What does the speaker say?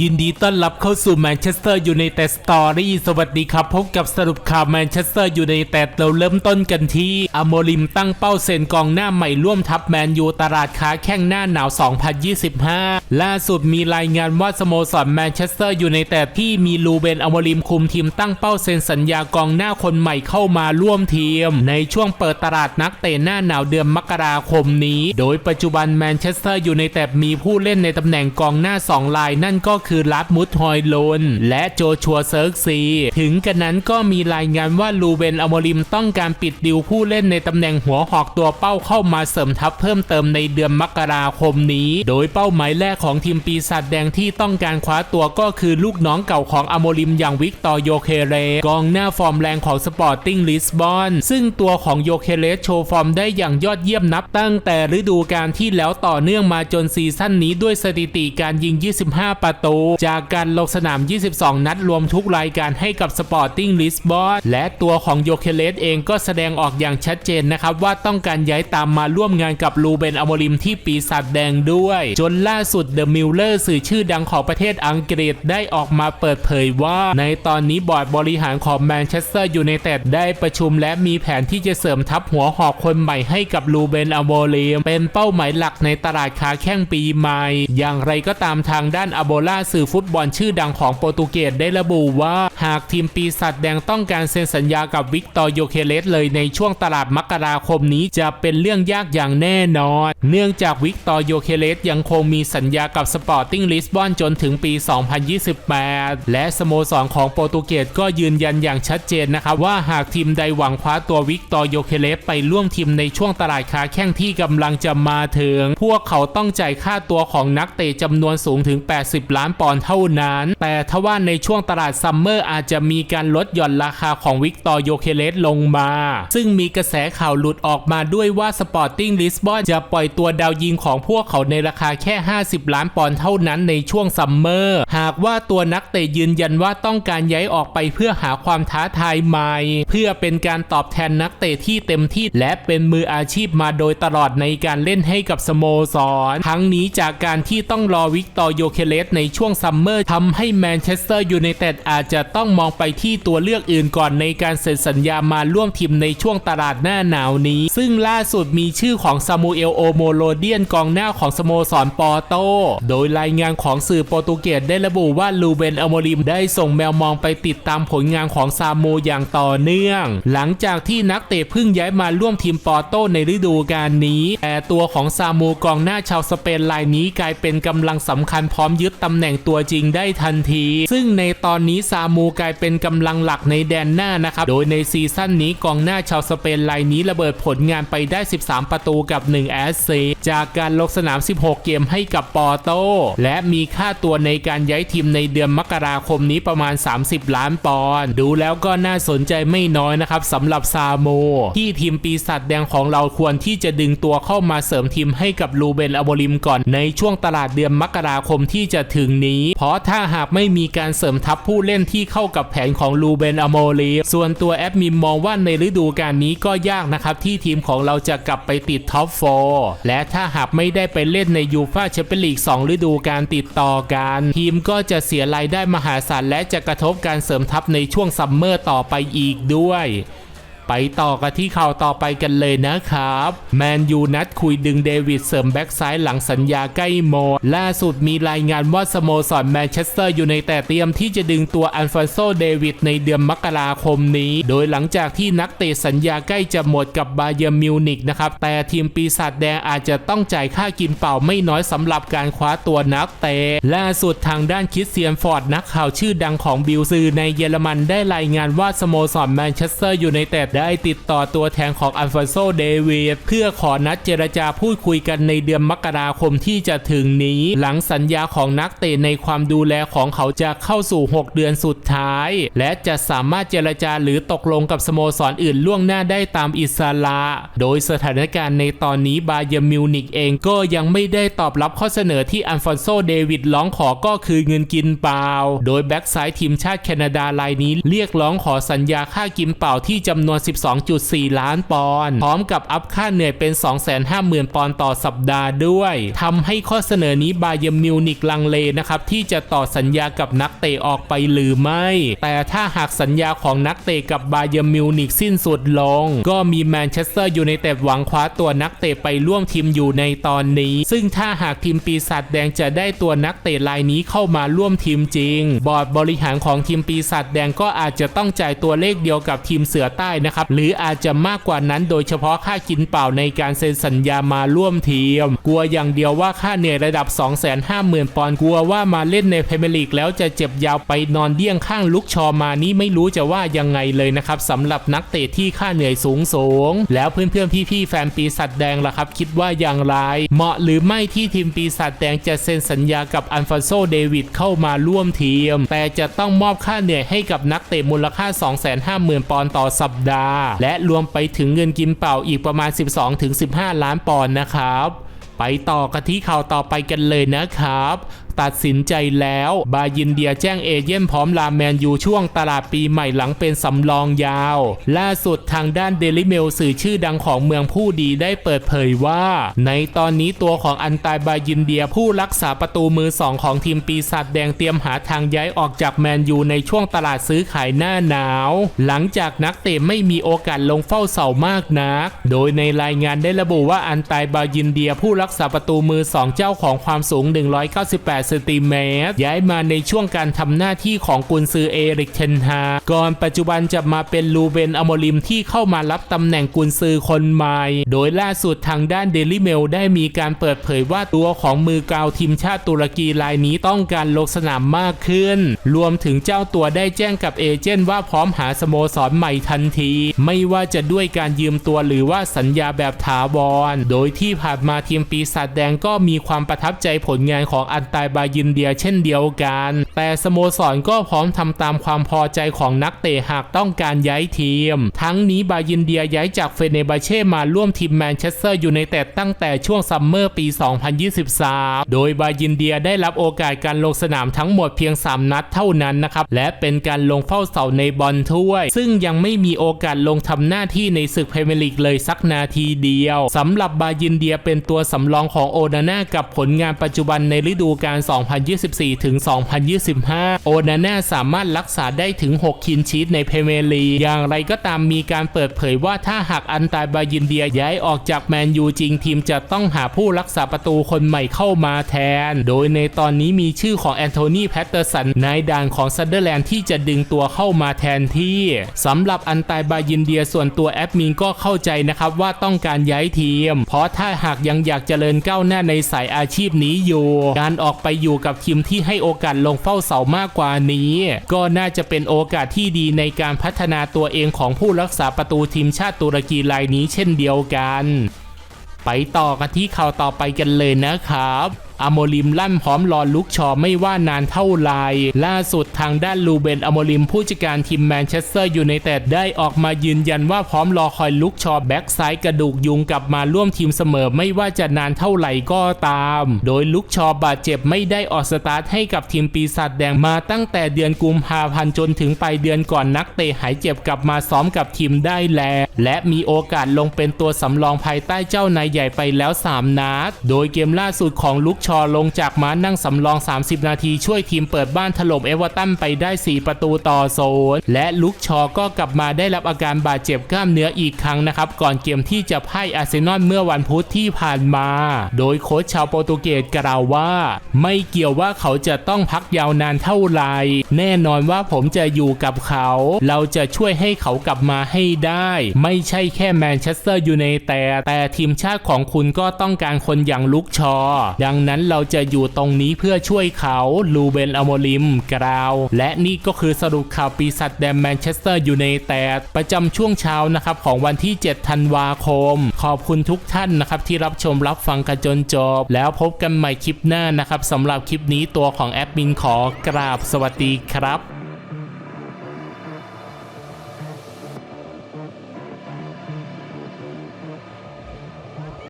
ยินดีต้อนรับเข้าสู่แมนเชสเตอร์ยูไนเต็ดสตอรี่สวัสดีครับ พบกับสรุปข่าวแมนเชสเตอร์ยูไนเต็ดเราเริ่มต้นกันที่อโมริมตั้งเป้าเซ็นกองหน้าใหม่ร่วมทัพแมนยูตลาดค้าแข้งหน้าหนาว 2025 ล่าสุดมีรายงานว่าสโมสรแมนเชสเตอร์ยูไนเต็ดที่มีลูเบนอโมริมคุมทีมตั้งเป้าเซ็นสัญญากองหน้าคนใหม่เข้ามาร่วมทีม ในช่วงเปิดตลาดนักเตะหน้าหนาวเดือนมกราคมนี้ โดยปัจจุบันแมนเชสเตอร์ยูไนเต็ดมีผู้เล่นในตำแหน่งกองหน้าสองรายนั่นก็็คือลัดมุดฮอยโลน และโจชัวเซิร์กซี ถึงกันนั้นก็มีรายงานว่าลูเบนอโมริมต้องการปิดดิวผู้เล่นในตำแหน่งหัวหอกตัวเป้าเข้ามาเสริมทัพเพิ่มเติมในเดือนมกราคมนี้ โดยเป้าหมายแรกของทีมปีศาจแดงที่ต้องการคว้าตัวก็คือลูกน้องเก่าของอโมริมอย่างวิกตอร์โยเคเร กองหน้าฟอร์มแรงของสปอร์ติ้งลิสบอน ซึ่งตัวของโยเคเรโชว์ฟอร์มได้อย่างยอดเยี่ยมนับตั้งแต่ฤดูกาลที่แล้วต่อเนื่องมาจนซีซั่นนี้ด้วยสถิติการยิง 25 ประตู จากการลงสนาม 22 นัดรวมทุกรายการให้กับสปอร์ติ้งลิสบอนและตัวของโยเคเลสเองก็แสดงออกอย่างชัดเจนนะครับ ว่าต้องการย้ายตามมาร่วมงานกับลูเบนอโมริมที่ปีศาจแดงด้วย จนล่าสุดเดอะมิลเลอร์สื่อชื่อดังของประเทศอังกฤษได้ออกมาเปิดเผยว่า ในตอนนี้บอร์ดบริหารของแมนเชสเตอร์ยูไนเต็ดได้ประชุมและมีแผนที่จะเสริมทัพหัวหอกคนใหม่ให้กับลูเบนอโมริมเป็นเป้าหมายหลักในตลาดค้าแข้งปีใหม่ อย่างไรก็ตามทางด้านอโบลาสื่อฟุตบอลชื่อดังของโปรตุเกสได้ระบุว่า หากทีมปีศาจแดงต้องการเซ็นสัญญากับวิกตอร์โยเคเลสเลยในช่วงตลาดมกราคมนี้จะเป็นเรื่องยากอย่างแน่นอน เนื่องจากวิกตอร์โยเคเลสยังคงมีสัญญากับสปอร์ติ้งลิสบอนจนถึงปี 2028 และสโมสรของโปรตุเกสก็ยืนยันอย่างชัดเจนนะครับว่าหากทีมใดหวังคว้าตัววิกตอร์โยเคเลสไปร่วมทีมในช่วงตลาดค้าแข้งที่กำลังจะมาถึง พวกเขาต้องจ่ายค่าตัวของนักเตะจำนวนสูงถึง 80 ล้านปอนด์เท่านั้น แต่ทว่าในช่วงตลาดซัมเมอร์อาจจะมีการลดหย่อนราคาของวิกตอร์โยเคเลสลงมา ซึ่งมีกระแสข่าวหลุดออกมาด้วยว่าสปอร์ติ้งลิสบอนจะปล่อยตัวดาวยิงของพวกเขาในราคาแค่ 50 ล้านปอนด์เท่านั้นในช่วงซัมเมอร์ หากว่าตัวนักเตะยืนยันว่าต้องการย้ายออกไปเพื่อหาความท้าทายใหม่ เพื่อเป็นการตอบแทนนักเตะที่เต็มที่และเป็นมืออาชีพมาโดยตลอดในการเล่นให้กับสโมสร ทั้งนี้จากการที่ต้องรอวิกตอร์โยเคเลสในช่วงซัมเมอร์ทำให้แมนเชสเตอร์ยูไนเต็ดอาจจะต้องมองไปที่ตัวเลือกอื่นก่อนในการเซ็นสัญญามาร่วมทีมในช่วงตลาดหน้าหนาวนี้ ซึ่งล่าสุดมีชื่อของซามูเอลโอโมโลเดียนกองหน้าของสโมสรปอร์โต โดยรายงานของสื่อโปรตุเกสได้ระบุว่าลูเบนอโมริมได้ส่งแมวมองไปติดตามผลงานของซามูอย่างต่อเนื่อง หลังจากที่นักเตะเพิ่งย้ายมาร่วมทีมปอร์โตในฤดูกาลนี้ แต่ตัวของซามูกองหน้าชาวสเปนรายนี้กลายเป็นกำลังสำคัญพร้อมยึดตำแหน่งแตัวจริงได้ทันที ซึ่งในตอนนี้ซามูกลายเป็นกำลังหลักในแดนหน้านะครับ โดยในซีซั่นนี้กองหน้าชาวสเปนรายนี้ระเบิดผลงานไปได้ 13 ประตูกับ 1 แอสเซจากการลงสนาม 16 เกมให้กับปอร์โตและมีค่าตัวในการย้ายทีมในเดือนมกราคมนี้ประมาณ 30 ล้านปอนด์ดูแล้วก็น่าสนใจไม่น้อยนะครับสำหรับซาโม ที่ทีมปีศาจแดงของเราควรที่จะดึงตัวเข้ามาเสริมทีมให้กับลูเบนอโบริมก่อนในช่วงตลาดเดือนมกราคมที่จะถึงนี้ เพราะถ้าหากไม่มีการเสริมทัพผู้เล่นที่เข้ากับแผนของลูเบนอโมริมส่วนตัวแอดมินมองว่าในฤดูกาลนี้ก็ยากนะครับ ที่ทีมของเราจะกลับไปติดท็อปโฟและถ้าหากไม่ได้ไปเล่นในยูฟ่าแชมเปี้ยนลีก2ฤดูกาลติดต่อกัน ทีมก็จะเสียรายได้มหาศาลและจะกระทบการเสริมทัพในช่วงซัมเมอร์ต่อไปอีกด้วย ไปต่อกันที่ข่าวต่อไปกันเลยนะครับ แมนยูนัดคุยดึงเดวิดเสริมแบ็กซ้ายหลังสัญญาใกล้หมดล่าสุดมีรายงานว่าสโมสรแมนเชสเตอร์อยู่ในแต่เตรียมที่จะดึงตัวอัลฟอนโซเดวิดในเดือนมกราคมนี้ โดยหลังจากที่นักเตะสัญญาใกล้จะหมดกับบาเยอร์มิวนิกนะครับ แต่ทีมปีศาจแดงอาจจะต้องจ่ายค่ากินเปล่าไม่น้อยสำหรับการคว้าตัวนักเตะล่าสุดทางด้านคิสเตียนฟอร์ดนักข่าวชื่อดังของบิลซือในเยอรมันได้รายงานว่าสโมสรแมนเชสเตอร์อยู่ในแต่ได้ได้ติดต่อตัวแทนของอัลฟอนโซเดวิดเพื่อขอนัดเจรจาพูดคุยกันในเดือนมกราคมที่จะถึงนี้ หลังสัญญาของนักเตะในความดูแลของเขาจะเข้าสู่ 6 เดือนสุดท้าย และจะสามารถเจรจาหรือตกลงกับสโมสรอื่นล่วงหน้าได้ตามอิสระ โดยสถานการณ์ในตอนนี้บาเยมิวนิกเองก็ยังไม่ได้ตอบรับข้อเสนอที่อัลฟอนโซเดวิดร้องขอก็คือเงินกินเปล่า โดยแบ็กซ้ายทีมชาติแคนาดารายนี้เรียกร้องขอสัญญาค่ากินเปล่าที่จำนวน12.4 ล้านปอนด์พร้อมกับอัพค่าเหนื่อยเป็น 250,000 ปอนด์ต่อสัปดาห์ด้วยทำให้ข้อเสนอนี้บาเยมิวนิกลังเลนะครับที่จะต่อสัญญากับนักเตะออกไปหรือไม่ แต่ถ้าหากสัญญาของนักเตะกับบาเยมิวนิกสิ้นสุดลง ก็มีแมนเชสเตอร์ยูไนเต็ดหวังคว้าตัวนักเตะไปร่วมทีมอยู่ในตอนนี้ ซึ่งถ้าหากทีมปีศาจแดงจะได้ตัวนักเตะรายนี้เข้ามาร่วมทีมจริง บอร์ดบริหารของทีมปีศาจแดงก็อาจจะต้องจ่ายตัวเลขเดียวกับทีมเสือใต้นะครับ หรืออาจจะมากกว่านั้นโดยเฉพาะค่ากินเปล่าในการเซ็นสัญญามาร่วมทีม กลัวอย่างเดียวว่าค่าเหนื่อยระดับ 250,000 ปอนด์กลัวว่ามาเล่นในพรีเมียร์ลีกแล้วจะเจ็บยาวไปนอนเดี้ยงข้างลุกชอมานี่ไม่รู้จะว่ายังไงเลยนะครับสำหรับนักเตะที่ค่าเหนื่อยสูงสูงๆแล้วเพื่อนๆพี่ๆแฟนปีศาจแดงล่ะครับ คิดว่าอย่างไร เหมาะหรือไม่ที่ทีมปีศาจแดงจะเซ็นสัญญากับอันฟานโซเดวิดเข้ามาร่วมทีม แต่จะต้องมอบค่าเหนื่อยให้กับนักเตะมูลค่า 250,000 ปอนด์ต่อสัปดาห์และรวมไปถึงเงินกินเปล่าอีกประมาณ 12-15 ล้านปอนด์นะครับ ไปต่อกันที่ข่าวต่อไปกันเลยนะครับตัดสินใจแล้ว บายินเดียแจ้งเอเย่นพร้อมลาแมนยูช่วงตลาดปีใหม่หลังเป็นสำรองยาว ล่าสุดทางด้านเดลิเมลสื่อชื่อดังของเมืองผู้ดีได้เปิดเผยว่า ในตอนนี้ตัวของอันตายบายินเดียผู้รักษาประตูมือสองของทีมปีศาจแดงเตรียมหาทางย้ายออกจากแมนยูในช่วงตลาดซื้อขายหน้าหนาว หลังจากนักเตะไม่มีโอกาสลงเฝ้าเสามากนัก โดยในรายงานได้ระบุว่าอันตายบายินเดียผู้รักษาประตูมือสองเจ้าของความสูง 198เซนติเมตรย้ายมาในช่วงการทำหน้าที่ของกุนซือเอริกเทนฮาก่อนปัจจุบันจะมาเป็นลูเบนอโมริมที่เข้ามารับตำแหน่งกุนซือคนใหม่ โดยล่าสุดทางด้านเดลิเมลได้มีการเปิดเผยว่าตัวของมือกาวทีมชาติตุรกีรายนี้ต้องการลงสนามมากขึ้น รวมถึงเจ้าตัวได้แจ้งกับเอเจนต์ว่าพร้อมหาสโมสรใหม่ทันที ไม่ว่าจะด้วยการยืมตัวหรือว่าสัญญาแบบถาวร โดยที่ผ่านมาทีมปีศาจแดงก็มีความประทับใจผลงานของอันตายบายินเดียเช่นเดียวกัน แต่สโมสรก็พร้อมทำตามความพอใจของนักเตะหากต้องการย้ายทีม ทั้งนี้บายินเดียย้ายจากเฟเนบาเช่มาร่วมทีมแมนเชสเตอร์อยูไนเต็ดตั้งแต่ช่วงซัมเมอร์ปี 2023 โดยบายินเดียได้รับโอกาสการลงสนามทั้งหมดเพียง 3 นัดเท่านั้นนะครับ และเป็นการลงเฝ้าเสาในบอลถ้วย ซึ่งยังไม่มีโอกาสลงทำหน้าที่ในศึกพรีเมียร์ลีกเลยสักนาทีเดียวสำหรับบายินเดียเป็นตัวสำรองของโอนาน่ากับผลงานปัจจุบันในฤดูกาล2024 ถึง 2025 โอนาน่าสามารถรักษาได้ถึง 6 คินชีตในเพเมร์ลีอย่างไรก็ตามมีการเปิดเผยว่าถ้าหากอันตายบายินเดียย้ายออกจากแมนยูจริงทีมจะต้องหาผู้รักษาประตูคนใหม่เข้ามาแทน โดยในตอนนี้มีชื่อของแอนโทนีแพตเตอร์สันนายด่านของซันเดอร์แลนด์ที่จะดึงตัวเข้ามาแทนที่สำหรับอันตายบายินเดียส่วนตัวแอดมินก็เข้าใจนะครับว่าต้องการย้ายทีม เพราะถ้าหากยังอยากเจริญก้าวหน้าในสายอาชีพนี้อยู่ การออกไปอยู่กับทีมที่ให้โอกาสลงเฝ้าเสามากกว่านี้ ก็น่าจะเป็นโอกาสที่ดีในการพัฒนาตัวเองของผู้รักษาประตูทีมชาติตุรกีรายนี้เช่นเดียวกัน ไปต่อกันที่ข่าวต่อไปกันเลยนะครับอโมลิมลั่นพร้อมรอลุกชอไม่ว่านานเท่าไรล่าสุดทางด้านลูเบนอโมลิมผู้จัดการทีมแมนเชสเตอร์ยูไนเต็ดได้ออกมายืนยันว่าพร้อมรอคอยลุกชอแบ็กซ้ายกระดูกยุงกลับมาร่วมทีมเสมอไม่ว่าจะนานเท่าไหร่ก็ตาม โดยลุกชอบาดเจ็บไม่ได้ออกสตาร์ทให้กับทีมปีศาจแดงมาตั้งแต่เดือนกุมภาพันธ์จนถึงปลายเดือนก่อนนักเตะหายเจ็บกลับมาซ้อมกับทีมได้แล้ว และมีโอกาสลงเป็นตัวสำรองภายใต้เจ้านายใหญ่ไปแล้ว 3 นัด โดยเกมล่าสุดของลุกชอลงจากม้านั่งสำรอง 30 นาทีช่วยทีมเปิดบ้านถล่มเอเวอร์ตันไปได้ 4 ประตูต่อโซนและลุกชอก็กลับมาได้รับอาการบาดเจ็บกล้ามเนื้ออีกครั้งนะครับ ก่อนเกมที่จะพ่ายอาร์เซนอลเมื่อวันพุธที่ผ่านมา โดยโค้ชชาวโปรตุเกสกล่าวว่า ไม่เกี่ยวว่าเขาจะต้องพักยาวนานเท่าไหร่แน่นอนว่าผมจะอยู่กับเขา เราจะช่วยให้เขากลับมาให้ได้ ไม่ใช่แค่แมนเชสเตอร์ยูไนเต็ดแต่ทีมชาติของคุณก็ต้องการคนอย่างลุกชอ ดังนั้นเราจะอยู่ตรงนี้เพื่อช่วยเขาลูเบนอโมลิมกล่าว และนี่ก็คือสรุปข่าวปีศาจแดงแมนเชสเตอร์ยูไนเต็ดประจำช่วงเช้านะครับของวันที่ 7 ธันวาคม ขอบคุณทุกท่านนะครับที่รับชมรับฟังกันจนจบ แล้วพบกันใหม่คลิปหน้านะครับสำหรับคลิปนี้ตัวของแอดมินขอกราบสวัสดีครับ